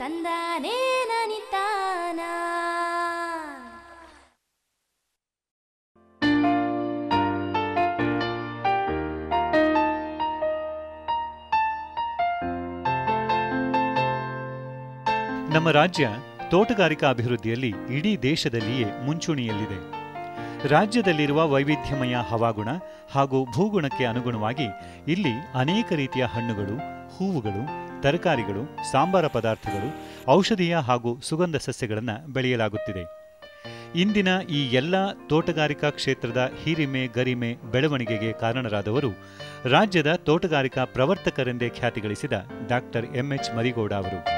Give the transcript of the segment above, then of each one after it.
ನಮ್ಮ ರಾಜ್ಯ ತೋಟಗಾರಿಕಾ ಅಭಿವೃದ್ಧಿಯಲ್ಲಿ ಇಡೀ ದೇಶದಲ್ಲಿಯೇ ಮುಂಚೂಣಿಯಲ್ಲಿದೆ. ರಾಜ್ಯದಲ್ಲಿರುವ ವೈವಿಧ್ಯಮಯ ಹವಾಗುಣ ಹಾಗೂ ಭೂಗುಣಕ್ಕೆ ಅನುಗುಣವಾಗಿ ಇಲ್ಲಿ ಅನೇಕ ರೀತಿಯ ಹಣ್ಣುಗಳು, ಹೂವುಗಳು ತರಕಾರಿಗಳು, ಸಾಂಬಾರ ಪದಾರ್ಥಗಳು, ಔಷಧೀಯ ಹಾಗೂ ಸುಗಂಧ ಸಸ್ಯಗಳನ್ನು ಬೆಳೆಯಲಾಗುತ್ತಿದೆ. ಇಂದಿನ ಈ ಎಲ್ಲ ತೋಟಗಾರಿಕಾ ಕ್ಷೇತ್ರದ ಹಿರಿಮೆ, ಗರಿಮೆ, ಬೆಳವಣಿಗೆಗೆ ಕಾರಣರಾದವರು ರಾಜ್ಯದ ತೋಟಗಾರಿಕಾ ಪ್ರವರ್ತಕರೆಂದೇ ಖ್ಯಾತಿಗಳಿಸಿದ ಡಾಕ್ಟರ್ ಎಂಎಚ್ ಮರಿಗೌಡ ಅವರು.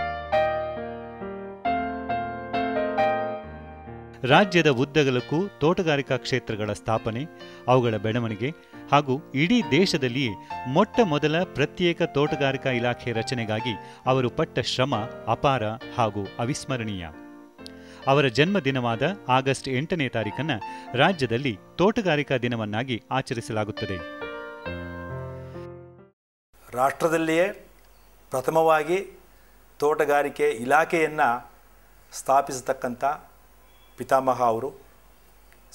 ರಾಜ್ಯದ ಉದ್ದಗಲಕ್ಕೂ ತೋಟಗಾರಿಕಾ ಕ್ಷೇತ್ರಗಳ ಸ್ಥಾಪನೆ, ಅವುಗಳ ಬೆಳವಣಿಗೆ ಹಾಗೂ ಇಡೀ ದೇಶದಲ್ಲಿಯೇ ಮೊಟ್ಟ ಮೊದಲ ಪ್ರತ್ಯೇಕ ತೋಟಗಾರಿಕಾ ಇಲಾಖೆ ರಚನೆಗಾಗಿ ಅವರು ಪಟ್ಟ ಶ್ರಮ ಅಪಾರ ಹಾಗೂ ಅವಿಸ್ಮರಣೀಯ. ಅವರ ಜನ್ಮದಿನವಾದ ಆಗಸ್ಟ್ ಎಂಟನೇ ತಾರೀಕನ್ನ ರಾಜ್ಯದಲ್ಲಿ ತೋಟಗಾರಿಕಾ ದಿನವನ್ನಾಗಿ ಆಚರಿಸಲಾಗುತ್ತದೆ. ರಾಷ್ಟ್ರದಲ್ಲಿಯೇ ಪ್ರಥಮವಾಗಿ ತೋಟಗಾರಿಕೆ ಇಲಾಖೆಯನ್ನು ಸ್ಥಾಪಿಸತಕ್ಕಂಥ ಪಿತಾಮಹ ಅವರು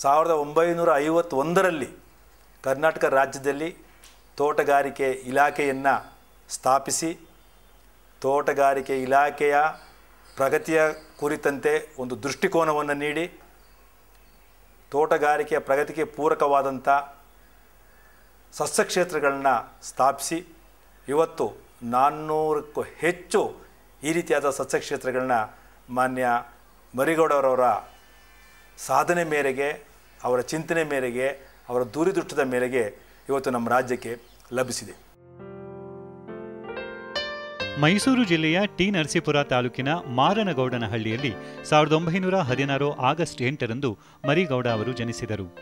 ಸಾವಿರದ ಒಂಬೈನೂರ ಐವತ್ತೊಂದರಲ್ಲಿ ಕರ್ನಾಟಕ ರಾಜ್ಯದಲ್ಲಿ ತೋಟಗಾರಿಕೆ ಇಲಾಖೆಯನ್ನು ಸ್ಥಾಪಿಸಿ, ತೋಟಗಾರಿಕೆ ಇಲಾಖೆಯ ಪ್ರಗತಿಯ ಕುರಿತಂತೆ ಒಂದು ದೃಷ್ಟಿಕೋನವನ್ನು ನೀಡಿ, ತೋಟಗಾರಿಕೆಯ ಪ್ರಗತಿಗೆ ಪೂರಕವಾದಂಥ ಸಸ್ಯಕ್ಷೇತ್ರಗಳನ್ನ ಸ್ಥಾಪಿಸಿ, ಇವತ್ತು ನಾನ್ನೂರಕ್ಕೂ ಹೆಚ್ಚು ಈ ರೀತಿಯಾದ ಸಸ್ಯಕ್ಷೇತ್ರಗಳನ್ನ ಮಾನ್ಯ ಮರಿಗೌಡರವರ ಸಾಧನೆ ಮೇರೆಗೆ, ಅವರ ಚಿಂತನೆ ಮೇರೆಗೆ, ಅವರ ದೂರದೃಷ್ಟದ ಮೇರೆಗೆ ಇವತ್ತು ನಮ್ಮ ರಾಜ್ಯಕ್ಕೆ ಲಭಿಸಿದೆ. ಮೈಸೂರು ಜಿಲ್ಲೆಯ ಟಿ ನರಸೀಪುರ ತಾಲೂಕಿನ ಮಾರನಗೌಡನಹಳ್ಳಿಯಲ್ಲಿ ಸಾವಿರದ ಒಂಬೈನೂರ ಹದಿನಾರು ಆಗಸ್ಟ್ ಎಂಟರಂದು ಮರಿಗೌಡ ಅವರು ಜನಿಸಿದರು.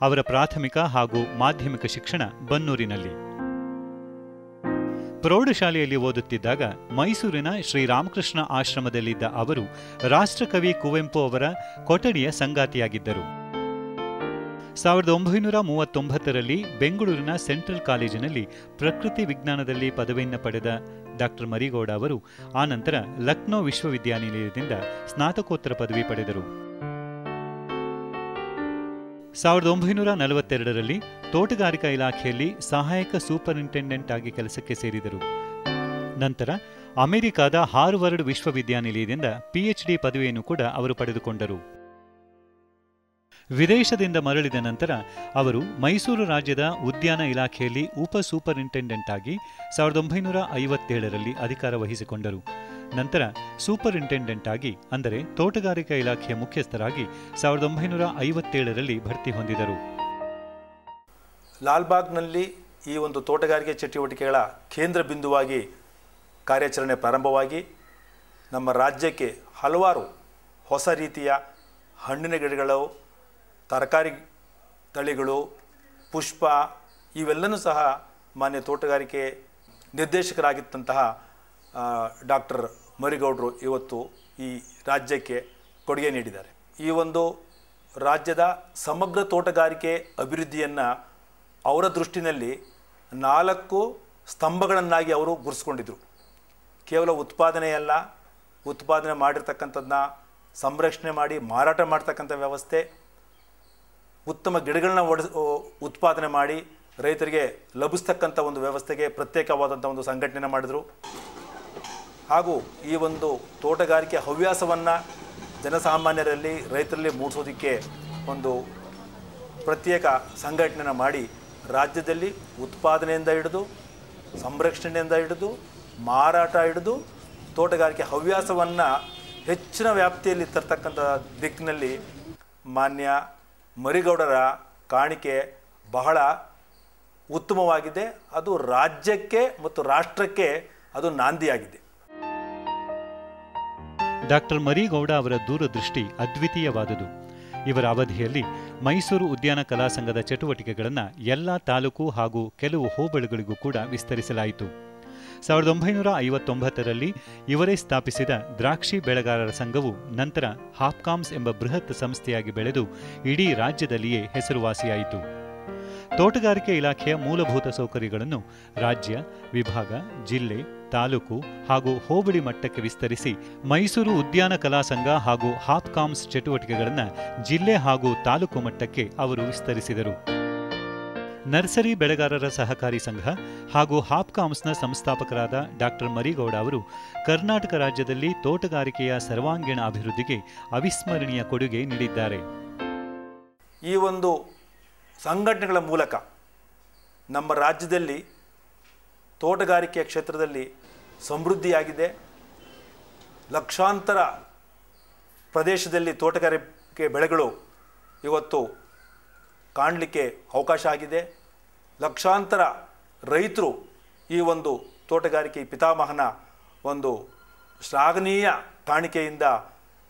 ಅವರ ಪ್ರಾಥಮಿಕ ಹಾಗೂ ಮಾಧ್ಯಮಿಕ ಶಿಕ್ಷಣ ಬನ್ನೂರಿನಲ್ಲಿ. ಪ್ರೌಢಶಾಲೆಯಲ್ಲಿ ಓದುತ್ತಿದ್ದಾಗ ಮೈಸೂರಿನ ಶ್ರೀರಾಮಕೃಷ್ಣ ಆಶ್ರಮದಲ್ಲಿದ್ದ ಅವರು ರಾಷ್ಟ್ರಕವಿ ಕುವೆಂಪು ಅವರ ಕೊಠಡಿಯ ಸಂಗಾತಿಯಾಗಿದ್ದರು. ಸಾವಿರದ ಒಂಬೈನೂರ ಮೂವತ್ತೊಂಬತ್ತರಲ್ಲಿ ಬೆಂಗಳೂರಿನ ಸೆಂಟ್ರಲ್ ಕಾಲೇಜಿನಲ್ಲಿ ಪ್ರಕೃತಿ ವಿಜ್ಞಾನದಲ್ಲಿ ಪದವಿಯನ್ನು ಪಡೆದ ಡಾಕ್ಟರ್ ಮರಿಗೌಡ ಅವರು ಆನಂತರ ಲಕ್ನೋ ವಿಶ್ವವಿದ್ಯಾನಿಲಯದಿಂದ ಸ್ನಾತಕೋತ್ತರ ಪದವಿ ಪಡೆದರು. ಸಾವಿರದ ಒಂಬೈನೂರ ನಲವತ್ತೆರಡರಲ್ಲಿ ತೋಟಗಾರಿಕಾ ಇಲಾಖೆಯಲ್ಲಿ ಸಹಾಯಕ ಸೂಪರಿಂಟೆಂಡೆಂಟ್ ಆಗಿ ಕೆಲಸಕ್ಕೆ ಸೇರಿದರು. ನಂತರ ಅಮೆರಿಕಾದ ಹಾರ್ವರ್ಡ್ ವಿಶ್ವವಿದ್ಯಾನಿಲಯದಿಂದ ಪಿಎಚ್ಡಿ ಪದವಿಯನ್ನು ಕೂಡ ಅವರು ಪಡೆದುಕೊಂಡರು. ವಿದೇಶದಿಂದ ಮರಳಿದ ನಂತರ ಅವರು ಮೈಸೂರು ರಾಜ್ಯದ ಉದ್ಯಾನ ಇಲಾಖೆಯಲ್ಲಿ ಉಪ ಸೂಪರಿಂಟೆಂಡೆಂಟ್ ಆಗಿ ಸಾವಿರದ ಒಂಬೈನೂರ ಐವತ್ತೇಳರಲ್ಲಿ ಅಧಿಕಾರ ವಹಿಸಿಕೊಂಡರು. ನಂತರ ಸೂಪರಿಂಟೆಂಡೆಂಟ್ ಆಗಿ, ಅಂದರೆ ತೋಟಗಾರಿಕಾ ಇಲಾಖೆಯ ಮುಖ್ಯಸ್ಥರಾಗಿ ಸಾವಿರದ ಒಂಬೈನೂರ ಐವತ್ತೇಳರಲ್ಲಿ ಭರ್ತಿ ಹೊಂದಿದರು. ಲಾಲ್ಬಾಗ್ನಲ್ಲಿ ಈ ಒಂದು ತೋಟಗಾರಿಕೆ ಚಟುವಟಿಕೆಗಳ ಕೇಂದ್ರ ಬಿಂದುವಾಗಿ ಕಾರ್ಯಾಚರಣೆ ಪ್ರಾರಂಭವಾಗಿ ನಮ್ಮ ರಾಜ್ಯಕ್ಕೆ ಹಲವಾರು ಹೊಸ ರೀತಿಯ ಹಣ್ಣಿನ ಗಿಡಗಳು, ತರಕಾರಿ ತಳಿಗಳು, ಪುಷ್ಪ ಇವೆಲ್ಲನೂ ಸಹ ಮಾನ್ಯ ತೋಟಗಾರಿಕೆ ನಿರ್ದೇಶಕರಾಗಿತ್ತಂತಹ ಡಾಕ್ಟರ್ ಮರಿಗೌಡರು ಇವತ್ತು ಈ ರಾಜ್ಯಕ್ಕೆ ಕೊಡುಗೆ ನೀಡಿದ್ದಾರೆ. ಈ ಒಂದು ರಾಜ್ಯದ ಸಮಗ್ರ ತೋಟಗಾರಿಕೆ ಅಭಿವೃದ್ಧಿಯನ್ನು ಅವರ ದೃಷ್ಟಿನಲ್ಲಿ ನಾಲ್ಕು ಸ್ತಂಭಗಳನ್ನಾಗಿ ಅವರು ಗುರುಸ್ಕೊಂಡಿದ್ರು. ಕೇವಲ ಉತ್ಪಾದನೆಯಲ್ಲ, ಉತ್ಪಾದನೆ ಮಾಡಿರ್ತಕ್ಕಂಥದ್ದನ್ನ ಸಂರಕ್ಷಣೆ ಮಾಡಿ, ಮಾರಾಟ ಮಾಡ್ತಕ್ಕಂಥ ವ್ಯವಸ್ಥೆ, ಉತ್ತಮ ಗಿಡಗಳನ್ನ ಒಡೆಸ್ ಉತ್ಪಾದನೆ ಮಾಡಿ, ರೈತರಿಗೆ ಲಭಿಸ್ತಕ್ಕಂಥ ಒಂದು ವ್ಯವಸ್ಥೆಗೆ ಪ್ರತ್ಯೇಕವಾದಂಥ ಒಂದು ಸಂಘಟನೆ ಮಾಡಿದರು. ಹಾಗೂ ಈ ಒಂದು ತೋಟಗಾರಿಕೆ ಹವ್ಯಾಸವನ್ನು ಜನಸಾಮಾನ್ಯರಲ್ಲಿ, ರೈತರಲ್ಲಿ ಮೂಡಿಸೋದಕ್ಕೆ ಒಂದು ಪ್ರತ್ಯೇಕ ಸಂಘಟನೆ ಮಾಡಿ ರಾಜ್ಯದಲ್ಲಿ ಉತ್ಪಾದನೆಯಿಂದ ಹಿಡಿದು, ಸಂರಕ್ಷಣೆಯಿಂದ ಹಿಡಿದು, ಮಾರಾಟ ಹಿಡಿದು, ತೋಟಗಾರಿಕೆ ಹವ್ಯಾಸವನ್ನು ಹೆಚ್ಚಿನ ವ್ಯಾಪ್ತಿಯಲ್ಲಿ ತರ್ತಕ್ಕಂಥ ದಿಕ್ಕಿನಲ್ಲಿ ಮಾನ್ಯ ಮರಿಗೌಡರ ಕಾಣಿಕೆ ಬಹಳ ಉತ್ತಮವಾಗಿದೆ. ಅದು ರಾಜ್ಯಕ್ಕೆ ಮತ್ತು ರಾಷ್ಟ್ರಕ್ಕೆ ಅದು ನಾಂದಿಯಾಗಿದೆ. ಡಾಕ್ಟರ್ ಮರಿಗೌಡ ಅವರ ದೂರದೃಷ್ಟಿ ಅದ್ವಿತೀಯವಾದುದು. ಇವರ ಅವಧಿಯಲ್ಲಿ ಮೈಸೂರು ಉದ್ಯಾನ ಕಲಾ ಸಂಘದ ಚಟುವಟಿಕೆಗಳನ್ನು ಎಲ್ಲ ತಾಲೂಕು ಹಾಗೂ ಕೆಲವು ಹೋಬಳಿಗಳಿಗೂ ಕೂಡ ವಿಸ್ತರಿಸಲಾಯಿತು. ಸಾವಿರದ ಒಂಬೈನೂರ ಐವತ್ತೊಂಬತ್ತರಲ್ಲಿ ಇವರೇ ಸ್ಥಾಪಿಸಿದ ದ್ರಾಕ್ಷಿ ಬೆಳೆಗಾರರ ಸಂಘವು ನಂತರ ಹಾಪ್ಕಾಮ್ಸ್ ಎಂಬ ಬೃಹತ್ ಸಂಸ್ಥೆಯಾಗಿ ಬೆಳೆದು ಇಡೀ ರಾಜ್ಯದಲ್ಲಿಯೇ ಹೆಸರುವಾಸಿಯಾಯಿತು. ತೋಟಗಾರಿಕೆ ಇಲಾಖೆಯ ಮೂಲಭೂತ ಸೌಕರ್ಯಗಳನ್ನು ರಾಜ್ಯ, ವಿಭಾಗ, ಜಿಲ್ಲೆ ತಾಲೂಕು ಹಾಗೂ ಹೋಬಳಿ ಮಟ್ಟಕ್ಕೆ ವಿಸ್ತರಿಸಿ ಮೈಸೂರು ಉದ್ಯಾನ ಕಲಾ ಸಂಘ ಹಾಗೂ ಹಾಪ್ಕಾಮ್ಸ್ ಚಟುವಟಿಕೆಗಳನ್ನು ಜಿಲ್ಲೆ ಹಾಗೂ ತಾಲೂಕು ಮಟ್ಟಕ್ಕೆ ಅವರು ವಿಸ್ತರಿಸಿದರು. ನರ್ಸರಿ ಬೆಳೆಗಾರರ ಸಹಕಾರಿ ಸಂಘ ಹಾಗೂ ಹಾಪ್ಕಾಮ್ಸ್ನ ಸಂಸ್ಥಾಪಕರಾದ ಡಾಕ್ಟರ್ ಮರಿಗೌಡ ಅವರು ಕರ್ನಾಟಕ ರಾಜ್ಯದಲ್ಲಿ ತೋಟಗಾರಿಕೆಯ ಸರ್ವಾಂಗೀಣ ಅಭಿವೃದ್ಧಿಗೆ ಅವಿಸ್ಮರಣೀಯ ಕೊಡುಗೆ ನೀಡಿದ್ದಾರೆ. ಈ ಒಂದು ಸಂಘಟನೆಗಳ ಮೂಲಕ ನಮ್ಮ ರಾಜ್ಯದಲ್ಲಿ ತೋಟಗಾರಿಕೆಯ ಕ್ಷೇತ್ರದಲ್ಲಿ ಸಮೃದ್ಧಿಯಾಗಿದೆ. ಲಕ್ಷಾಂತರ ಪ್ರದೇಶದಲ್ಲಿ ತೋಟಗಾರಿಕೆ ಬೆಳೆಗಳು ಇವತ್ತು ಕಾಣಲಿಕ್ಕೆ ಅವಕಾಶ ಆಗಿದೆ. ಲಕ್ಷಾಂತರ ರೈತರು ಈ ಒಂದು ತೋಟಗಾರಿಕೆ ಪಿತಾಮಹನ ಒಂದು ಶ್ಲಾಘನೀಯ ಕಾಣಿಕೆಯಿಂದ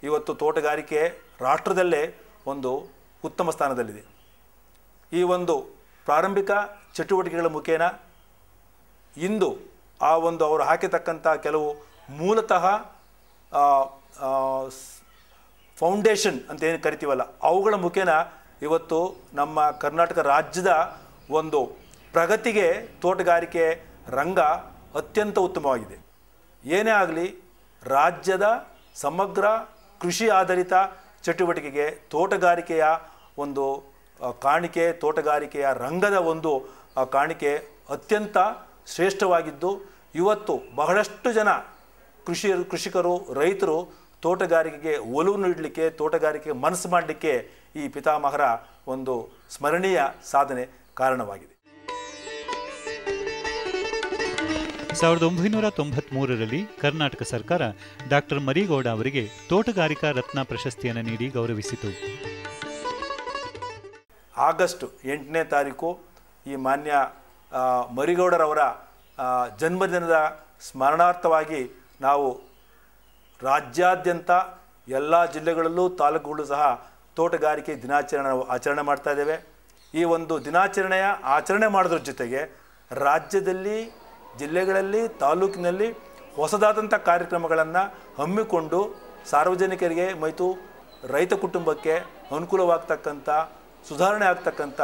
ಇವತ್ತು ತೋಟಗಾರಿಕೆ ರಾಷ್ಟ್ರದಲ್ಲೇ ಒಂದು ಉತ್ತಮ ಸ್ಥಾನದಲ್ಲಿದೆ. ಈ ಒಂದು ಪ್ರಾರಂಭಿಕ ಚಟುವಟಿಕೆಗಳ ಮುಖೇನ ಇಂದು ಆ ಒಂದು ಅವರು ಹಾಕಿರ್ತಕ್ಕಂಥ ಕೆಲವು ಮೂಲತಃ ಫೌಂಡೇಶನ್ ಅಂತ ಏನು ಕರಿತೀವಲ್ಲ, ಅವುಗಳ ಮುಖೇನ ಇವತ್ತು ನಮ್ಮ ಕರ್ನಾಟಕ ರಾಜ್ಯದ ಒಂದು ಪ್ರಗತಿಗೆ, ತೋಟಗಾರಿಕೆ ರಂಗ ಅತ್ಯಂತ ಉತ್ತಮವಾಗಿದೆ. ಏನೇ ಆಗಲಿ, ರಾಜ್ಯದ ಸಮಗ್ರ ಕೃಷಿ ಆಧಾರಿತ ಚಟುವಟಿಕೆಗೆ, ತೋಟಗಾರಿಕೆಯ ಒಂದು ಕಾಣಿಕೆ, ತೋಟಗಾರಿಕೆಯ ರಂಗದ ಒಂದು ಕಾಣಿಕೆ ಅತ್ಯಂತ ಶ್ರೇಷ್ಠವಾಗಿದ್ದು ಇವತ್ತು ಬಹಳಷ್ಟು ಜನ ಕೃಷಿ ಕೃಷಿಕರು ರೈತರು ತೋಟಗಾರಿಕೆಗೆ ಒಲವು ನೀಡಲಿಕ್ಕೆ ತೋಟಗಾರಿಕೆ ಮನಸ್ಸು ಮಾಡಲಿಕ್ಕೆ ಈ ಪಿತಾಮಹರ ಒಂದು ಸ್ಮರಣೀಯ ಸಾಧನೆ ಕಾರಣವಾಗಿದೆ. ಸಾವಿರದ ಒಂಬೈನೂರ ತೊಂಬತ್ಮೂರರಲ್ಲಿ ಕರ್ನಾಟಕ ಸರ್ಕಾರ ಡಾಕ್ಟರ್ ಮರಿಗೌಡ ಅವರಿಗೆ ತೋಟಗಾರಿಕಾ ರತ್ನ ಪ್ರಶಸ್ತಿಯನ್ನು ನೀಡಿ ಗೌರವಿಸಿತು. ಆಗಸ್ಟ್ ಎಂಟನೇ ತಾರೀಕು ಈ ಮಾನ್ಯ ಮರಿಗೌಡರವರ ಜನ್ಮದಿನದ ಸ್ಮರಣಾರ್ಥವಾಗಿ ನಾವು ರಾಜ್ಯಾದ್ಯಂತ ಎಲ್ಲ ಜಿಲ್ಲೆಗಳಲ್ಲೂ ತಾಲೂಕುಗಳು ಸಹ ತೋಟಗಾರಿಕೆ ದಿನಾಚರಣೆ ಆಚರಣೆ ಮಾಡ್ತಾ ಇದ್ದೇವೆ. ಈ ಒಂದು ದಿನಾಚರಣೆಯ ಆಚರಣೆ ಮಾಡೋದ್ರ ಜೊತೆಗೆ ರಾಜ್ಯದಲ್ಲಿ, ಜಿಲ್ಲೆಗಳಲ್ಲಿ, ತಾಲೂಕಿನಲ್ಲಿ ಹೊಸದಾದಂಥ ಕಾರ್ಯಕ್ರಮಗಳನ್ನು ಹಮ್ಮಿಕೊಂಡು ಸಾರ್ವಜನಿಕರಿಗೆ ಮತ್ತು ರೈತ ಕುಟುಂಬಕ್ಕೆ ಅನುಕೂಲವಾಗ್ತಕ್ಕಂಥ, ಸುಧಾರಣೆ ಆಗ್ತಕ್ಕಂಥ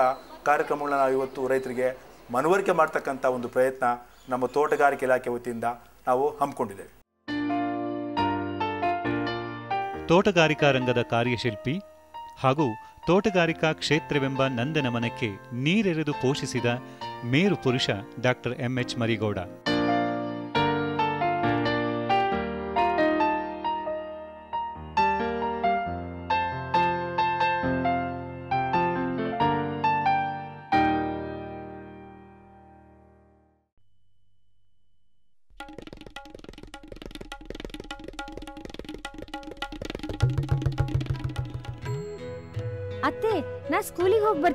ಕಾರ್ಯಕ್ರಮಗಳನ್ನ ನಾವು ಇವತ್ತು ರೈತರಿಗೆ ಮನವರಿಕೆ ಮಾಡ್ತಕ್ಕಂಥ ಒಂದು ಪ್ರಯತ್ನ ನಮ್ಮ ತೋಟಗಾರಿಕೆ ಇಲಾಖೆ ವತಿಯಿಂದ ನಾವು ಹಮ್ಮಿಕೊಂಡಿದ್ದೇವೆ. ತೋಟಗಾರಿಕಾ ರಂಗದ ಕಾರ್ಯಶಿಲ್ಪಿ ಹಾಗೂ ತೋಟಗಾರಿಕಾ ಕ್ಷೇತ್ರವೆಂಬ ನಂದನಮನಕ್ಕೆ ನೀರೆರೆದು ಪೋಷಿಸಿದ ಮೇರು ಪುರುಷ ಡಾಕ್ಟರ್ ಎಂಎಚ್ ಮರಿಗೌಡ.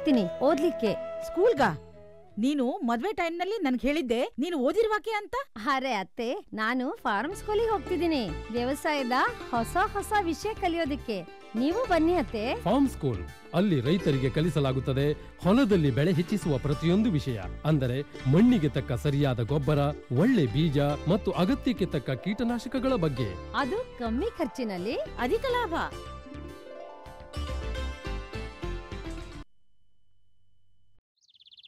ಸ್ಕೂಲಿಗೆ ಹೋಗಿ ಬರ್ತೀನಿ ಓದ್ಲಿಕ್ಕೆ. ಸ್ಕೂಲ್ಗ? ನೀನು ಮದ್ವೆ ಟೈಮ್ನಲ್ಲಿ ನನ್ಗೆ ಹೇಳಿದ್ದೆ ನೀನು ಓದಿರ್ವಾಕೆ ಅಂತ? ಅರೆ ಅತ್ತೆ ನಾನು ಫಾರ್ಮ್ ಸ್ಕೂಲಿಗೆ ಹೋಗ್ತಿದ್ದೀನಿ. ವ್ಯವಸಾಯದ ಹೊಸ ಹೊಸ ವಿಷಯ ಕಲಿಯೋದಕ್ಕೆ. ನೀವು ಬನ್ನಿ ಅತ್ತೆ. ಫಾರ್ಮ್ ಸ್ಕೂಲ್ ಅಲ್ಲಿ ರೈತರಿಗೆ ಕಲಿಸಲಾಗುತ್ತದೆ ಹೊಲದಲ್ಲಿ ಬೆಳೆ ಹೆಚ್ಚಿಸುವ ಪ್ರತಿಯೊಂದು ವಿಷಯ. ಅಂದರೆ ಮಣ್ಣಿಗೆ ತಕ್ಕ ಸರಿಯಾದ ಗೊಬ್ಬರ ಒಳ್ಳೆ ಬೀಜ ಮತ್ತು ಅಗತ್ಯಕ್ಕೆ ತಕ್ಕ ಕೀಟನಾಶಕಗಳ ಬಗ್ಗೆ. ಅದು ಕಮ್ಮಿ ಖರ್ಚಿನಲ್ಲಿ ಅಧಿಕ ಲಾಭ.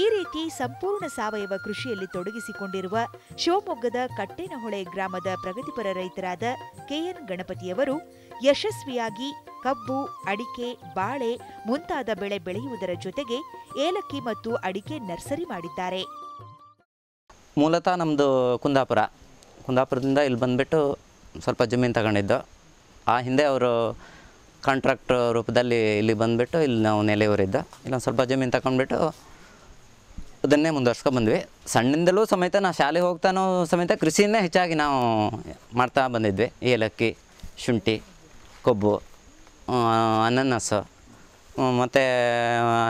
ಈ ರೀತಿ ಸಂಪೂರ್ಣ ಸಾವಯವ ಕೃಷಿಯಲ್ಲಿ ತೊಡಗಿಸಿಕೊಂಡಿರುವ ಶಿವಮೊಗ್ಗದ ಕಟ್ಟೇನಹೊಳೆ ಗ್ರಾಮದ ಪ್ರಗತಿಪರ ರೈತರಾದ ಕೆಎನ್ ಗಣಪತಿಯವರು ಯಶಸ್ವಿಯಾಗಿ ಕಬ್ಬು, ಅಡಿಕೆ, ಬಾಳೆ ಮುಂತಾದ ಬೆಳೆ ಬೆಳೆಯುವುದರ ಜೊತೆಗೆ ಏಲಕ್ಕಿ ಮತ್ತು ಅಡಿಕೆ ನರ್ಸರಿ ಮಾಡಿದ್ದಾರೆ. ಮೂಲತಃ ನಮ್ಮದು ಕುಂದಾಪುರ. ಕುಂದಾಪುರದಿಂದ ಇಲ್ಲಿ ಬಂದುಬಿಟ್ಟು ಸ್ವಲ್ಪ ಜಮೀನು ತಗೊಂಡಿದ್ದು. ಆ ಹಿಂದೆ ಅವರು ಕಾಂಟ್ರಾಕ್ಟ್ ರೂಪದಲ್ಲಿ ಇಲ್ಲಿ ಬಂದುಬಿಟ್ಟು ಇಲ್ಲಿ ನಾವು ನೆಲೆಯವರಿದ್ದ ಇಲ್ಲೊಂದು ಸ್ವಲ್ಪ ಜಮೀನು ತಗೊಂಡ್ಬಿಟ್ಟು ಅದನ್ನೇ ಮುಂದುವರ್ಸ್ಕೊ ಬಂದ್ವಿ. ಸಣ್ಣಿಂದಲೂ ಸಮೇತ ನಾವು ಶಾಲೆಗೆ ಹೋಗ್ತಾನೋ ಸಮೇತ ಕೃಷಿಯನ್ನೇ ಹೆಚ್ಚಾಗಿ ನಾವು ಮಾಡ್ತಾ ಬಂದಿದ್ವಿ. ಏಲಕ್ಕಿ, ಶುಂಠಿ, ಕೊಬ್ಬು ಅನನಸ್ಸು ಮತ್ತು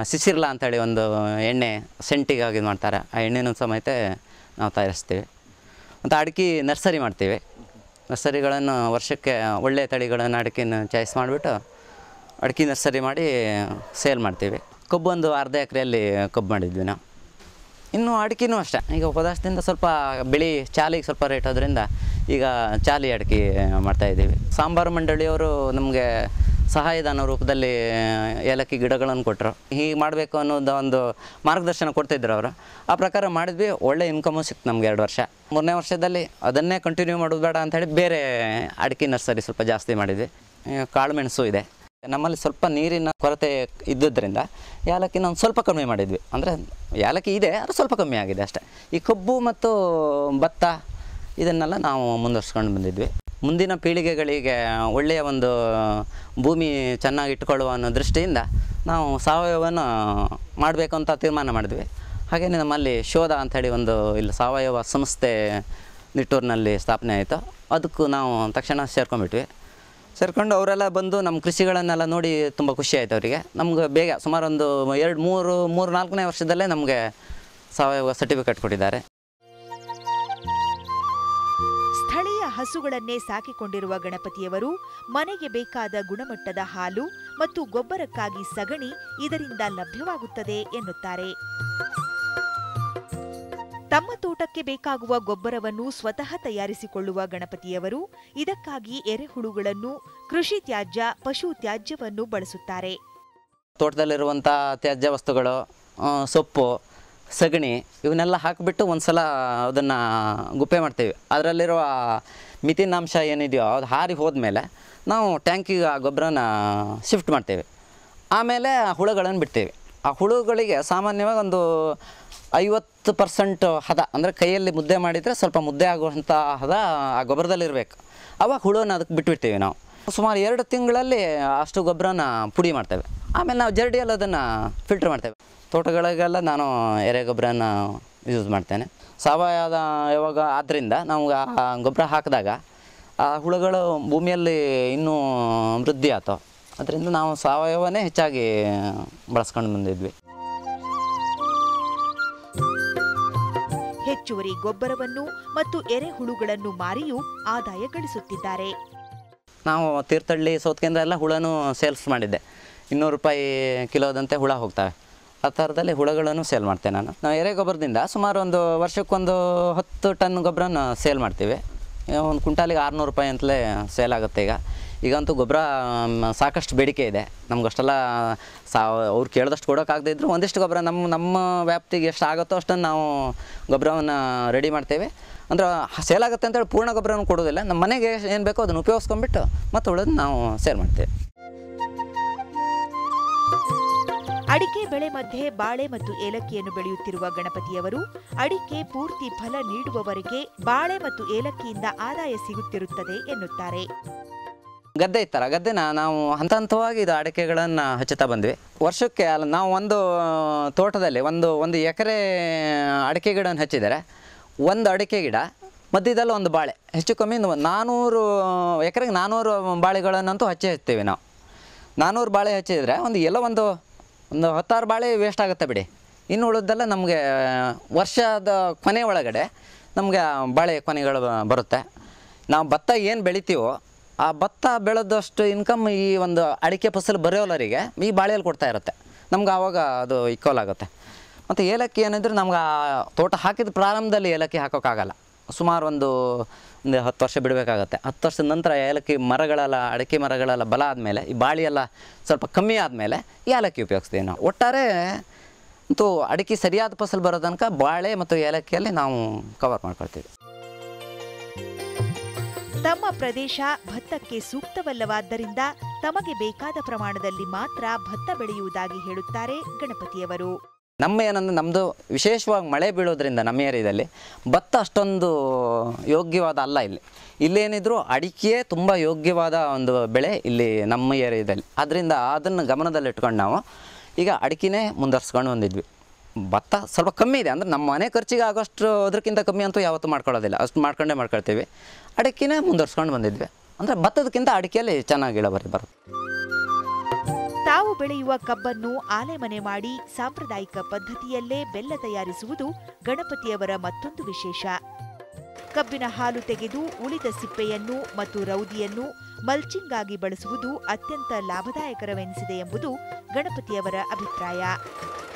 ಸಿಸಿರ್ಲ ಅಂಥೇಳಿ ಒಂದು ಎಣ್ಣೆ ಸೆಂಟಿಗಾಗಿ ಮಾಡ್ತಾರೆ. ಆ ಎಣ್ಣೆನೂ ಸಮೇತ ನಾವು ತಯಾರಿಸ್ತೀವಿ. ಮತ್ತು ಅಡಿಕೆ ನರ್ಸರಿ ಮಾಡ್ತೀವಿ. ನರ್ಸರಿಗಳನ್ನು ವರ್ಷಕ್ಕೆ ಒಳ್ಳೆಯ ತಳಿಗಳನ್ನು ಅಡಿಕೆನ ಚಾಯ್ಸ್ ಮಾಡಿಬಿಟ್ಟು ಅಡಿಕೆ ನರ್ಸರಿ ಮಾಡಿ ಸೇಲ್ ಮಾಡ್ತೀವಿ. ಕೊಬ್ಬು ಒಂದು ಅರ್ಧ ಎಕರೆಯಲ್ಲಿ ಕಬ್ಬು ಮಾಡಿದ್ವಿ ನಾವು. ಇನ್ನು ಅಡಿಕೆನೂ ಅಷ್ಟೇ. ಈಗ ಉಪದಾಸದಿಂದ ಸ್ವಲ್ಪ ಬಿಳಿ ಚಾಲಿಗೆ ಸ್ವಲ್ಪ ರೇಟ್ ಆದ್ರಿಂದ ಈಗ ಚಾಲಿ ಅಡಿಕೆ ಮಾಡ್ತಾಯಿದ್ದೀವಿ ಸಾಂಬಾರು ಮಂಡಳಿಯವರು ನಮಗೆ ಸಹಾಯಧನ ರೂಪದಲ್ಲಿ ಏಲಕ್ಕಿ ಗಿಡಗಳನ್ನು ಕೊಟ್ಟರು ಹೀಗೆ ಮಾಡಬೇಕು ಅನ್ನೋದು ಒಂದು ಮಾರ್ಗದರ್ಶನ ಕೊಡ್ತಿದ್ರು ಅವರು. ಆ ಪ್ರಕಾರ ಮಾಡಿದ್ವಿ. ಒಳ್ಳೆ ಇನ್ಕಮು ಸಿಕ್ತು ನಮ್ಗೆ ಎರಡು ವರ್ಷ. ಮೂರನೇ ವರ್ಷದಲ್ಲಿ ಅದನ್ನೇ ಕಂಟಿನ್ಯೂ ಮಾಡೋದು ಬೇಡ ಅಂಥೇಳಿ ಬೇರೆ ಅಡಿಕೆ ನರ್ಸರಿ ಸ್ವಲ್ಪ ಜಾಸ್ತಿ ಮಾಡಿದ್ವಿ. ಕಾಳುಮೆಣಸು ಇದೆ. ನಮ್ಮಲ್ಲಿ ಸ್ವಲ್ಪ ನೀರಿನ ಕೊರತೆ ಇದ್ದುದರಿಂದ ಏಲಕ್ಕಿನ ಒಂದು ಸ್ವಲ್ಪ ಕಮ್ಮಿ ಮಾಡಿದ್ವಿ. ಅಂದರೆ ಏಲಕ್ಕಿ ಇದೆ ಅದು ಸ್ವಲ್ಪ ಕಮ್ಮಿ ಆಗಿದೆ ಅಷ್ಟೇ. ಈ ಕಬ್ಬು ಮತ್ತು ಭತ್ತ ಇದನ್ನೆಲ್ಲ ನಾವು ಮುಂದುವರ್ಸ್ಕೊಂಡು ಬಂದಿದ್ವಿ. ಮುಂದಿನ ಪೀಳಿಗೆಗಳಿಗೆ ಒಳ್ಳೆಯ ಒಂದು ಭೂಮಿ ಚೆನ್ನಾಗಿ ಇಟ್ಟುಕೊಳ್ಳುವ ಅನ್ನೋ ದೃಷ್ಟಿಯಿಂದ ನಾವು ಸಾವಯವವನ್ನು ಮಾಡಬೇಕು ಅಂತ ತೀರ್ಮಾನ ಮಾಡಿದ್ವಿ. ಹಾಗೆಯೇ ನಮ್ಮಲ್ಲಿ ಶೋಧ ಅಂಥೇಳಿ ಒಂದು ಇಲ್ಲಿ, ಸಾವಯವ ಸಂಸ್ಥೆ ನಿಟ್ಟೂರಿನಲ್ಲಿ ಸ್ಥಾಪನೆ ಆಯಿತು. ಅದಕ್ಕೂ ನಾವು ತಕ್ಷಣ ಸೇರ್ಕೊಂಡ್ಬಿಟ್ವಿ. ಸೇರ್ಕೊಂಡು ಅವರೆಲ್ಲ ಬಂದು ನಮ್ಮ ಕೃಷಿಗಳನ್ನೆಲ್ಲ ನೋಡಿ ತುಂಬ ಖುಷಿ ಆಯ್ತು ಅವರಿಗೆ. ನಮ್ಗೆ ಬೇಗ ಸುಮಾರು ಒಂದು ಎರಡು ಮೂರು ಮೂರು ನಾಲ್ಕನೇ ವರ್ಷದಲ್ಲೇ ನಮಗೆ ಸಾವಯವ ಸರ್ಟಿಫಿಕೇಟ್ ಕೊಟ್ಟಿದ್ದಾರೆ. ಸ್ಥಳೀಯ ಹಸುಗಳನ್ನೇ ಸಾಕಿಕೊಂಡಿರುವ ಗಣಪತಿಯವರು ಮನೆಗೆ ಬೇಕಾದ ಗುಣಮಟ್ಟದ ಹಾಲು ಮತ್ತು ಗೊಬ್ಬರಕ್ಕಾಗಿ ಸಗಣಿ ಇದರಿಂದ ಲಭ್ಯವಾಗುತ್ತದೆ ಎನ್ನುತ್ತಾರೆ. ತಮ್ಮ ತೋಟಕ್ಕೆ ಬೇಕಾಗುವ ಗೊಬ್ಬರವನ್ನು ಸ್ವತಃ ತಯಾರಿಸಿಕೊಳ್ಳುವ ಗಣಪತಿಯವರು, ಇದಕ್ಕಾಗಿ ಎರೆಹುಳುಗಳನ್ನು, ಕೃಷಿ ತ್ಯಾಜ್ಯ, ಪಶು ತ್ಯಾಜ್ಯವನ್ನು ಬಳಸುತ್ತಾರೆ. ತೋಟದಲ್ಲಿರುವಂಥ ತ್ಯಾಜ್ಯ ವಸ್ತುಗಳು ಸೊಪ್ಪು, ಸಗಣಿ ಇವನ್ನೆಲ್ಲ ಹಾಕಿಬಿಟ್ಟು ಒಂದು ಸಲ ಅದನ್ನು ಗುಪ್ಪೆ ಮಾಡ್ತೀವಿ. ಅದರಲ್ಲಿರುವ ಮಿತಿನಾಂಶ ಏನಿದೆಯೋ ಅದು ಹಾರಿ ಹೋದ್ಮೇಲೆ ನಾವು ಟ್ಯಾಂಕಿಗೆ ಆ ಗೊಬ್ಬರನ ಶಿಫ್ಟ್ ಮಾಡ್ತೇವೆ. ಆಮೇಲೆ ಹುಳುಗಳನ್ನು ಬಿಡ್ತೇವೆ. ಆ ಹುಳುಗಳಿಗೆ ಸಾಮಾನ್ಯವಾಗಿ ಒಂದು ಐವತ್ತು ಪರ್ಸೆಂಟ್ ಹದ, ಅಂದರೆ ಕೈಯಲ್ಲಿ ಮುದ್ದೆ ಮಾಡಿದರೆ ಸ್ವಲ್ಪ ಮುದ್ದೆ ಆಗುವಂಥ ಹದ ಆ ಗೊಬ್ಬರದಲ್ಲಿರಬೇಕು ಅವಾಗ ಹುಳುನ ಅದಕ್ಕೆ ಬಿಟ್ಬಿಡ್ತೀವಿ ನಾವು. ಸುಮಾರು ಎರಡು ತಿಂಗಳಲ್ಲಿ ಅಷ್ಟು ಗೊಬ್ಬರನ ಪುಡಿ ಮಾಡ್ತೇವೆ. ಆಮೇಲೆ ನಾವು ಜರಡಿಯಲ್ಲಿ ಅದನ್ನು ಫಿಲ್ಟ್ರ್ ಮಾಡ್ತೇವೆ. ತೋಟಗಳಿಗೆಲ್ಲ ನಾನು ಎರೆ ಗೊಬ್ಬರನ ಯೂಸ್ ಮಾಡ್ತೇನೆ. ಸಾವಯವ ಯಾವಾಗ ಆದ್ದರಿಂದ ನಾವು ಆ ಗೊಬ್ಬರ ಹಾಕಿದಾಗ ಆ ಹುಳುಗಳು ಭೂಮಿಯಲ್ಲಿ ಇನ್ನೂ ವೃದ್ಧಿ ಆಯ್ತು ಅದರಿಂದ ನಾವು ಸಾವಯವನೇ ಹೆಚ್ಚಾಗಿ ಬಳಸ್ಕೊಂಡು ಬಂದಿದ್ವಿ. ಹೆಚ್ಚುವರಿ ಗೊಬ್ಬರವನ್ನು ಮತ್ತು ಎರೆಹುಳುಗಳನ್ನು ಮಾರಿಯೂ ಆದಾಯ ಗಳಿಸುತ್ತಿದ್ದಾರೆ ನಾವು ತೀರ್ಥಹಳ್ಳಿ ಸೌತ್ಕೇಂದ್ರ ಎಲ್ಲ ಹುಳನೂ ಸೇಲ್ಸ್ ಮಾಡಿದ್ದೆ. ಇನ್ನೂರು ರೂಪಾಯಿ ಕಿಲೋದಂತೆ ಹುಳ ಹೋಗ್ತವೆ. ಆ ಥರದಲ್ಲಿ ಹುಳಗಳನ್ನು ಸೇಲ್ ಮಾಡ್ತೇನೆ ನಾನು. ನಾವು ಎರೆ ಗೊಬ್ಬರದಿಂದ ಸುಮಾರು ಒಂದು ವರ್ಷಕ್ಕೊಂದು ಹತ್ತು ಟನ್ ಗೊಬ್ಬರನ ಸೇಲ್ ಮಾಡ್ತೀವಿ. ಒಂದು ಕುಂಟಾಲಿಗೆ ಆರುನೂರು ರೂಪಾಯಿ ಅಂತಲೇ ಸೇಲ್ ಆಗುತ್ತೆ ಈಗ. ಈಗಂತೂ ಗೊಬ್ಬರ ಸಾಕಷ್ಟು ಬೇಡಿಕೆ ಇದೆ. ನಮ್ಗೆ ಅಷ್ಟೆಲ್ಲ ಸಾ, ಅವ್ರು ಕೇಳಿದಷ್ಟು ಕೊಡೋಕ್ಕಾಗದೇ ಇದ್ದರೂ ಒಂದಿಷ್ಟು ಗೊಬ್ಬರ ನಮ್ಮ ನಮ್ಮ ವ್ಯಾಪ್ತಿಗೆ ಎಷ್ಟು ಆಗುತ್ತೋ ಅಷ್ಟನ್ನು ನಾವು ಗೊಬ್ಬರವನ್ನು ರೆಡಿ ಮಾಡ್ತೇವೆ. ಅಂದ್ರೆ ಸೇಲ್ ಆಗುತ್ತೆ ಅಂತೇಳಿ ಪೂರ್ಣ ಗೊಬ್ಬರವನ್ನು ಕೊಡೋದಿಲ್ಲ ನಮ್ಮ ಮನೆಗೆ ಏನು ಬೇಕೋ ಅದನ್ನು ಉಪಯೋಗಿಸ್ಕೊಂಡ್ಬಿಟ್ಟು ಮತ್ತು ಉಳಿದು ನಾವು ಸೇಲ್ ಮಾಡ್ತೇವೆ. ಅಡಿಕೆ ಬೆಳೆ ಮಧ್ಯೆ ಬಾಳೆ ಮತ್ತು ಏಲಕ್ಕಿಯನ್ನು ಬೆಳೆಯುತ್ತಿರುವ ಗಣಪತಿಯವರು ಅಡಿಕೆ ಪೂರ್ತಿ ಫಲ ನೀಡುವವರೆಗೆ ಬಾಳೆ ಮತ್ತು ಏಲಕ್ಕಿಯಿಂದ ಆದಾಯ ಸಿಗುತ್ತಿರುತ್ತದೆ ಎನ್ನುತ್ತಾರೆ. ಗದ್ದೆ ಇತ್ತಲ್ಲ, ಗದ್ದೆನ ನಾವು ಹಂತ ಹಂತವಾಗಿ ಇದು ಅಡಿಕೆಗಳನ್ನು ಹಚ್ಚುತ್ತಾ ಬಂದ್ವಿ. ವರ್ಷಕ್ಕೆ ಅಲ್ಲ, ನಾವು ಒಂದು ತೋಟದಲ್ಲಿ ಒಂದು ಒಂದು ಎಕರೆ ಅಡಿಕೆ ಗಿಡನ ಹಚ್ಚಿದರೆ ಒಂದು ಅಡಿಕೆ ಗಿಡ, ಮಧ್ಯದಲ್ಲಿ ಒಂದು ಬಾಳೆ. ಹೆಚ್ಚು ಕಮ್ಮಿ ನಾನ್ನೂರು ಎಕರೆಗೆ ನಾನ್ನೂರು ಬಾಳೆಗಳನ್ನಂತೂ ಹಚ್ಚಿ ಹಚ್ತೀವಿ ನಾವು. ನಾನ್ನೂರು ಬಾಳೆ ಹಚ್ಚಿದರೆ ಒಂದು ಎಲ್ಲ ಒಂದು ಒಂದು ಹತ್ತಾರು ಬಾಳೆ ವೇಸ್ಟ್ ಆಗುತ್ತೆ ಬಿಡಿ. ಇನ್ನು ಉಳಿದೆಲ್ಲ ನಮಗೆ ವರ್ಷದ ಕೊನೆ ಒಳಗಡೆ ನಮಗೆ ಬಾಳೆ ಕೊನೆಗಳು ಬರುತ್ತೆ. ನಾವು ಭತ್ತ ಏನು ಬೆಳಿತೀವೋ ಆ ಭತ್ತ ಬೆಳೆದಷ್ಟು ಇನ್ಕಮ್ ಈ ಒಂದು ಅಡಿಕೆ ಫಸಲು ಬರೆಯೋಲರಿಗೆ ಈ ಬಾಳೆಯಲ್ಲಿ ಕೊಡ್ತಾ ಇರುತ್ತೆ. ನಮ್ಗೆ ಆವಾಗ ಅದು ಈಕ್ವಲ್ ಆಗುತ್ತೆ. ಮತ್ತು ಏಲಕ್ಕಿ ಏನಿದ್ರೆ ನಮ್ಗೆ ಆ ತೋಟ ಹಾಕಿದ ಪ್ರಾರಂಭದಲ್ಲಿ ಏಲಕ್ಕಿ ಹಾಕೋಕ್ಕಾಗಲ್ಲ. ಸುಮಾರು ಒಂದು ಒಂದು ಹತ್ತು ವರ್ಷ ಬಿಡಬೇಕಾಗತ್ತೆ. ಹತ್ತು ವರ್ಷದ ನಂತರ ಏಲಕ್ಕಿ ಮರಗಳೆಲ್ಲ, ಅಡಿಕೆ ಮರಗಳೆಲ್ಲ ಬಲ ಆದಮೇಲೆ, ಈ ಬಾಳಿಯೆಲ್ಲ ಸ್ವಲ್ಪ ಕಮ್ಮಿ ಆದಮೇಲೆ ಏಲಕ್ಕಿ ಉಪಯೋಗಿಸ್ತೀವಿ ನಾವು. ಒಟ್ಟಾರೆ ಅಂತೂ ಅಡಿಕೆ ಸರಿಯಾದ ಫಸಲು ಬರೋ ತನಕ ಬಾಳೆ ಮತ್ತು ಏಲಕ್ಕಿಯಲ್ಲಿ ನಾವು ಕವರ್ ಮಾಡ್ಕೊಳ್ತೀವಿ. ತಮ್ಮ ಪ್ರದೇಶ ಭತ್ತಕ್ಕೆ ಸೂಕ್ತವಲ್ಲವಾದ್ದರಿಂದ ತಮಗೆ ಬೇಕಾದ ಪ್ರಮಾಣದಲ್ಲಿ ಮಾತ್ರ ಭತ್ತ ಬೆಳೆಯುವುದಾಗಿ ಹೇಳುತ್ತಾರೆ ಗಣಪತಿಯವರು. ನಮ್ಮ ಏನಂದ್ರೆ ನಮ್ಮದು ವಿಶೇಷವಾಗಿ ಮಳೆ ಬೀಳೋದ್ರಿಂದ ನಮ್ಮ ಏರಿಯಾದಲ್ಲಿ ಭತ್ತ ಅಷ್ಟೊಂದು ಯೋಗ್ಯವಾದ ಅಲ್ಲ ಇಲ್ಲಿ. ಇಲ್ಲೇನಿದ್ರು ಅಡಿಕೆ ತುಂಬ ಯೋಗ್ಯವಾದ ಒಂದು ಬೆಳೆ ಇಲ್ಲಿ ನಮ್ಮ ಏರಿಯಾದಲ್ಲಿ. ಅದರಿಂದ ಅದನ್ನು ಗಮನದಲ್ಲಿಟ್ಕೊಂಡು ನಾವು ಈಗ ಅಡಿಕೆನೇ ಮುಂದುವರ್ಸ್ಕೊಂಡು ಬಂದಿದ್ವಿ. ಭತ್ತ ಸ್ವಲ್ಪ ಕಮ್ಮಿ ಇದೆ. ಅಂದರೆ ನಮ್ಮ ಮನೆ ಖರ್ಚಿಗೆ ಆಗೋಷ್ಟು ಅದಕ್ಕಿಂತ ಕಮ್ಮಿ ಅಂತೂ ಯಾವತ್ತೂ ಮಾಡ್ಕೊಳ್ಳೋದಿಲ್ಲ. ಅಷ್ಟು ಮಾಡ್ಕೊಂಡೇ ಮಾಡ್ಕೊಳ್ತೀವಿ. ಅಡಿಕೆನೇ ಮುಂದುವರ್ಸ್ಕೊಂಡು ಬಂದಿದ್ವಿ. ಅಂದರೆ ಭತ್ತದಕ್ಕಿಂತ ಅಡಿಕೆಯಲ್ಲಿ ಚೆನ್ನಾಗಿ ಇಳುವರಿ ಬರುತ್ತೆ. ತಾವು ಬೆಳೆಯುವ ಕಬ್ಬನ್ನು ಆಲೆಮನೆ ಮಾಡಿ ಸಾಂಪ್ರದಾಯಿಕ ಪದ್ಧತಿಯಲ್ಲೇ ಬೆಲ್ಲ ತಯಾರಿಸುವುದು ಗಣಪತಿಯವರ ಮತ್ತೊಂದು ವಿಶೇಷ. ಕಬ್ಬಿನ ಹಾಲು ತೆಗೆದು ಉಳಿದ ಸಿಪ್ಪೆಯನ್ನು ಮತ್ತು ರೌದಿಯನ್ನು ಮಲ್ಚಿಂಗ್ ಆಗಿ ಬಳಸುವುದು ಅತ್ಯಂತ ಲಾಭದಾಯಕರವೆನಿಸಿದೆ ಎಂಬುದು ಗಣಪತಿಯವರ ಅಭಿಪ್ರಾಯ.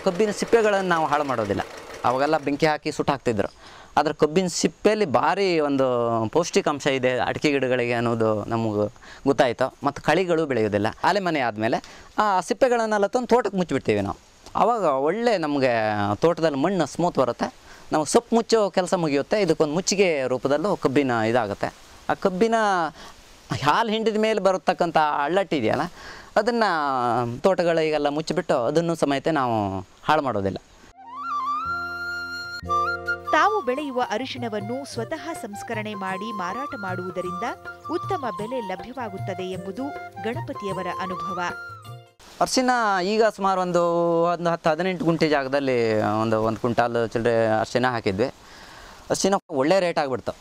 ಕಬ್ಬಿನ ಸಿಪ್ಪೆಗಳನ್ನು ನಾವು ಹಾಳು ಮಾಡೋದಿಲ್ಲ. ಅವಾಗೆಲ್ಲ ಬೆಂಕಿ ಹಾಕಿ ಸುಟ್ಟು ಹಾಕ್ತಿದ್ರು. ಆದರೆ ಕಬ್ಬಿನ ಸಿಪ್ಪೆಯಲ್ಲಿ ಭಾರಿ ಒಂದು ಪೌಷ್ಟಿಕಾಂಶ ಇದೆ ಅಡಿಕೆ ಗಿಡಗಳಿಗೆ ಅನ್ನೋದು ನಮಗೆ ಗೊತ್ತಾಯಿತು. ಮತ್ತು ಕಳಿಗಳು ಬೆಳೆಯೋದಿಲ್ಲ ಆಲೆ ಮನೆ ಆದಮೇಲೆ ಆ ಸಿಪ್ಪೆಗಳನ್ನೆಲ್ಲ ತಂದು ತೋಟಕ್ಕೆ ಮುಚ್ಚಿಬಿಡ್ತೀವಿ ನಾವು. ಆವಾಗ ಒಳ್ಳೆ ನಮಗೆ ತೋಟದಲ್ಲಿ ಮಣ್ಣು ಸ್ಮೂತ್ ಬರುತ್ತೆ. ನಾವು ಸೊಪ್ಪು ಮುಚ್ಚೋ ಕೆಲಸ ಮುಗಿಯುತ್ತೆ. ಇದಕ್ಕೊಂದು ಮುಚ್ಚಿಗೆ ರೂಪದಲ್ಲೂ ಕಬ್ಬಿನ ಇದಾಗುತ್ತೆ. ಆ ಕಬ್ಬಿನ ಹಾಲು ಹಿಂಡಿದ ಮೇಲೆ ಬರತಕ್ಕಂಥ ಹಳ್ಳಟ್ಟಿ ಇದೆಯಲ್ಲ ಅದನ್ನು ತೋಟಗಳಿಗೆಲ್ಲ ಮುಚ್ಚಿಬಿಟ್ಟು ಅದನ್ನು ಸಮೇತ ನಾವು ಹಾಳು ಮಾಡೋದಿಲ್ಲ. ತಾವು ಬೆಳೆಯುವ ಅರಿಶಿಣವನ್ನು ಸ್ವತಃ ಸಂಸ್ಕರಣೆ ಮಾಡಿ ಮಾರಾಟ ಮಾಡುವುದರಿಂದ ಉತ್ತಮ ಬೆಲೆ ಲಭ್ಯವಾಗುತ್ತದೆ ಎಂಬುದು ಗಣಪತಿಯವರ ಅನುಭವ. ಅರಿಶಿನ ಈಗ ಸುಮಾರು ಒಂದು ಒಂದು ಹತ್ತು ಹದಿನೆಂಟು ಗುಂಟೆ ಜಾಗದಲ್ಲಿ ಒಂದು ಒಂದು ಕ್ವಿಂಟಾಲ್ ಚಿಲ್ಲರೆ ಅರಿಶಿನ ಹಾಕಿದ್ವಿ. ಅರಿಶಿನ ಒಳ್ಳೆ ರೇಟ್ ಆಗಿಬಿಡ್ತು.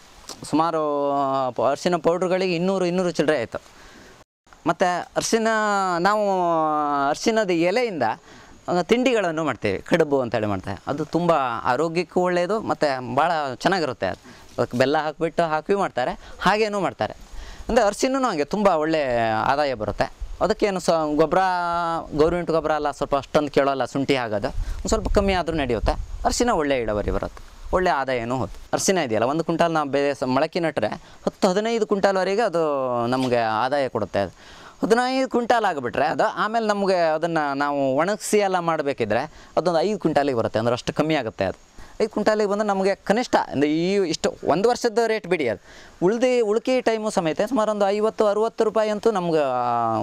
ಸುಮಾರು ಅರಿಶಿನ ಪೌಡ್ರ್ಗಳಿಗೆ ಇನ್ನೂರು ಇನ್ನೂರು ಚಿಲ್ಲರೆ ಆಯಿತು. ಮತ್ತು ಅರಿಶಿನ, ನಾವು ಅರಿಶಿನದ ಎಲೆಯಿಂದ ತಿಂಡಿಗಳನ್ನು ಮಾಡ್ತೇವೆ. ಕಡುಬು ಅಂತೇಳಿ ಮಾಡ್ತೇವೆ. ಅದು ತುಂಬ ಆರೋಗ್ಯಕ್ಕೂ ಒಳ್ಳೆಯದು ಮತ್ತು ಭಾಳ ಚೆನ್ನಾಗಿರುತ್ತೆ ಅದು. ಅದಕ್ಕೆ ಬೆಲ್ಲ ಹಾಕಿಬಿಟ್ಟು ಹಾಕಿ ಮಾಡ್ತಾರೆ. ಹಾಗೇನೂ ಮಾಡ್ತಾರೆ. ಅಂದರೆ ಅರಿಶಿನೂ ಹಾಗೆ ತುಂಬ ಒಳ್ಳೆ ಆದಾಯ ಬರುತ್ತೆ. ಅದಕ್ಕೇನು ಸ, ಗೊಬ್ಬರ, ಗೌರ್ಮೆಂಟ್ ಗೊಬ್ಬರ ಅಲ್ಲ ಸ್ವಲ್ಪ ಅಷ್ಟೊಂದು ಕೇಳೋಲ್ಲ, ಶುಂಠಿ ಆಗೋದು ಒಂದು ಸ್ವಲ್ಪ ಕಮ್ಮಿ ಆದರೂ ನಡೆಯುತ್ತೆ. ಅರಿಶಿನ ಒಳ್ಳೆಯ ಇಳುವರಿ ಬರುತ್ತೆ. ಒಳ್ಳೆ ಆದಾಯನೂ ಹೊತ್ತು. ಅರಸಿನ ಇದೆಯಲ್ಲ, ಒಂದು ಕ್ವಿಂಟಾಲ್ ನಾವು ಸ- ಮೊಳಕೆ ನಟ್ಟರೆ ಹತ್ತು, ಹದಿನೈದು ಕ್ವಿಂಟಾಲ್ವರೆಗೆ ಅದು ನಮಗೆ ಆದಾಯ ಕೊಡುತ್ತೆ ಅದು. ಹದಿನೈದು ಕ್ವಿಂಟಾಲ್ ಆಗಿಬಿಟ್ರೆ ಅದು ಆಮೇಲೆ ನಮಗೆ ಅದನ್ನು ನಾವು ಒಣಗಿಸಿ ಎಲ್ಲ ಮಾಡಬೇಕಿದ್ರೆ ಅದೊಂದು ಐದು ಕ್ವಿಂಟಾಲಿಗೆ ಬರುತ್ತೆ, ಅಂದ್ರೆ ಅಷ್ಟು ಕಮ್ಮಿ ಆಗುತ್ತೆ ಅದು. ಐದು ಕ್ವಿಂಟಾಲಿಗೆ ಬಂದು ನಮಗೆ ಕನಿಷ್ಠ, ಅಂದರೆ ಈ ಇಷ್ಟು ಒಂದು ವರ್ಷದ ರೇಟ್ ಬಿಡಿ ಅದು. ಉಳ್ದು, ಉಳ್ಕಿ ಟೈಮು ಸಮೇತ ಸುಮಾರು ಒಂದು ಐವತ್ತು, ಅರುವತ್ತು ರೂಪಾಯಿ ಅಂತೂ ನಮ್ಗೆ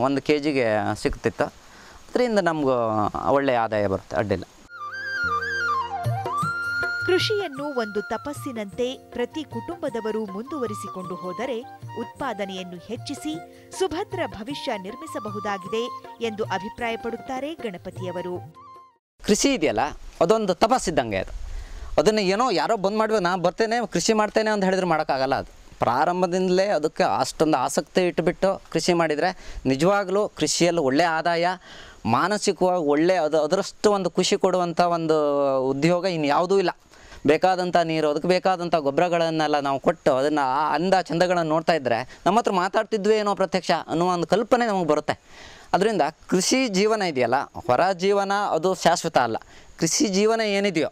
ಒಂದು ಕೆ ಜಿಗೆ ಸಿಗ್ತಿತ್ತು. ಅದರಿಂದ ನಮ್ಗೆ ಒಳ್ಳೆಯ ಆದಾಯ ಬರುತ್ತೆ ಅಡ್ಡಿಲ್ಲ. ಕೃಷಿಯನ್ನು ಒಂದು ತಪಸ್ಸಿನಂತೆ ಪ್ರತಿ ಕುಟುಂಬದವರು ಮುಂದುವರಿಸಿಕೊಂಡು ಹೋದರೆ ಉತ್ಪಾದನೆಯನ್ನು ಹೆಚ್ಚಿಸಿ ಸುಭದ್ರ ಭವಿಷ್ಯ ನಿರ್ಮಿಸಬಹುದಾಗಿದೆ ಎಂದು ಅಭಿಪ್ರಾಯಪಡುತ್ತಾರೆ ಗಣಪತಿಯವರು. ಕೃಷಿ ಇದೆಯಲ್ಲ, ಅದೊಂದು ತಪಸ್ಸಿದ್ದಂಗೆ ಅದು. ಅದನ್ನು ಏನೋ ಯಾರೋ ಬಂದ್ ಮಾಡ್ಬೇಕು ನಾನು ಬರ್ತೇನೆ, ಕೃಷಿ ಮಾಡ್ತೇನೆ ಅಂತ ಹೇಳಿದ್ರೆ ಮಾಡೋಕ್ಕಾಗಲ್ಲ ಅದು. ಪ್ರಾರಂಭದಿಂದಲೇ ಅದಕ್ಕೆ ಅಷ್ಟೊಂದು ಆಸಕ್ತಿ ಇಟ್ಟುಬಿಟ್ಟು ಕೃಷಿ ಮಾಡಿದರೆ ನಿಜವಾಗ್ಲೂ ಕೃಷಿಯಲ್ಲಿ ಒಳ್ಳೆಯ ಆದಾಯ, ಮಾನಸಿಕವಾಗಿ ಒಳ್ಳೆ ಅದು, ಅದರಷ್ಟು ಒಂದು ಖುಷಿ ಕೊಡುವಂಥ ಒಂದು ಉದ್ಯೋಗ ಇನ್ಯಾವುದೂ ಇಲ್ಲ. ಬೇಕಾದಂಥ ನೀರು, ಅದಕ್ಕೆ ಬೇಕಾದಂಥ ಗೊಬ್ಬರಗಳನ್ನೆಲ್ಲ ನಾವು ಕೊಟ್ಟು ಅದನ್ನು ಅಂದ ಚಂದಗಳನ್ನು ನೋಡ್ತಾ ಇದ್ದರೆ ನಮ್ಮ ಹತ್ರ ಮಾತಾಡ್ತಿದ್ವಿ ಏನೋ ಪ್ರತ್ಯಕ್ಷ ಅನ್ನೋ ಒಂದು ಕಲ್ಪನೆ ನಮಗೆ ಬರುತ್ತೆ. ಅದರಿಂದ ಕೃಷಿ ಜೀವನ ಇದೆಯಲ್ಲ, ಹೊರ ಜೀವನ ಅದು ಶಾಶ್ವತ ಅಲ್ಲ. ಕೃಷಿ ಜೀವನ ಏನಿದೆಯೋ,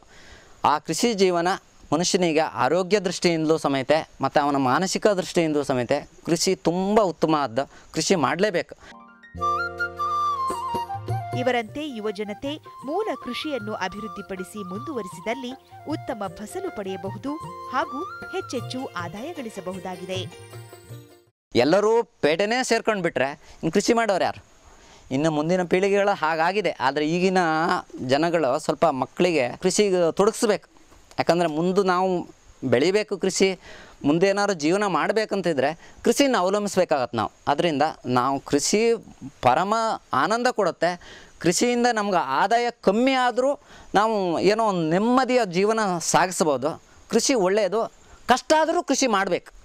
ಆ ಕೃಷಿ ಜೀವನ ಮನುಷ್ಯನಿಗೆ ಆರೋಗ್ಯ ದೃಷ್ಟಿಯಿಂದಲೂ ಸಮೇತ ಮತ್ತು ಅವನ ಮಾನಸಿಕ ದೃಷ್ಟಿಯಿಂದಲೂ ಸಮೇತ ಕೃಷಿ ತುಂಬ ಉತ್ತಮವಾದ ಕೃಷಿ ಮಾಡಲೇಬೇಕು. ಇವರಂತೆ ಯುವಜನತೆ ಮೂಲ ಕೃಷಿಯನ್ನು ಅಭಿವೃದ್ಧಿಪಡಿಸಿ ಮುಂದುವರಿಸಿದಲ್ಲಿ ಉತ್ತಮ ಫಸಲು ಪಡೆಯಬಹುದು ಹಾಗೂ ಹೆಚ್ಚೆಚ್ಚು ಆದಾಯ ಗಳಿಸಬಹುದಾಗಿದೆ. ಎಲ್ಲರೂ ಪೇಟೆನೇ ಸೇರ್ಕೊಂಡು ಬಿಟ್ರೆ ಕೃಷಿ ಮಾಡೋರು ಯಾರು? ಇನ್ನು ಮುಂದಿನ ಪೀಳಿಗೆಗಳು ಹಾಗಾಗಿದೆ. ಆದರೆ ಈಗಿನ ಜನಗಳು ಸ್ವಲ್ಪ ಮಕ್ಕಳಿಗೆ ಕೃಷಿಗೆ ತೊಡಗಿಸ್ಬೇಕು. ಯಾಕಂದರೆ ಮುಂದೆ ನಾವು ಬೆಳಿಬೇಕು ಕೃಷಿ, ಮುಂದೆ ಏನಾದ್ರು ಜೀವನ ಮಾಡಬೇಕಂತಿದ್ರೆ ಕೃಷಿನ ಅವಲಂಬಿಸ್ಬೇಕಾಗತ್ತೆ ನಾವು. ಅದರಿಂದ ನಾವು ಕೃಷಿ ಪರಮ ಆನಂದ ಕೊಡುತ್ತೆ. ಕೃಷಿಯಿಂದ ನಮ್ಗೆ ಆದಾಯ ಕಮ್ಮಿ ಆದರೂ ನಾವು ಏನೋ ಒಂದು ನೆಮ್ಮದಿಯ ಜೀವನ ಸಾಗಿಸ್ಬೋದು. ಕೃಷಿ ಒಳ್ಳೆಯದು ಕಷ್ಟ ಆದರೂ ಕೃಷಿ ಮಾಡಬೇಕು.